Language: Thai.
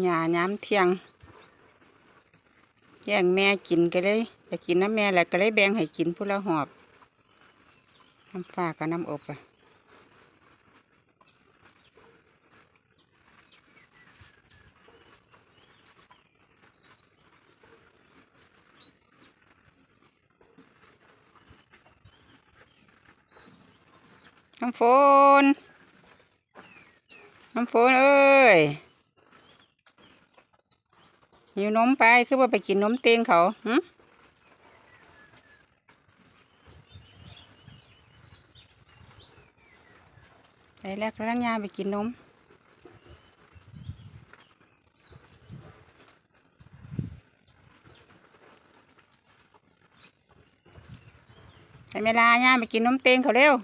หญ้าย้ำเที่ยงแย่งแม่กินก็เลยจะกินน้ำแม่แหละก็เลยแบ่งให้กินผู้ละหอบน้ำฟ้ากับน้ำอบอะน้ำฝนน้ำฝนเอ้ย หิวนมไปคือว่าไปกินนมเตงเขาหึไปแล้วกำลังยาไปกินนมไปเวลาย่าไปกินนมเตงเขาเร็ว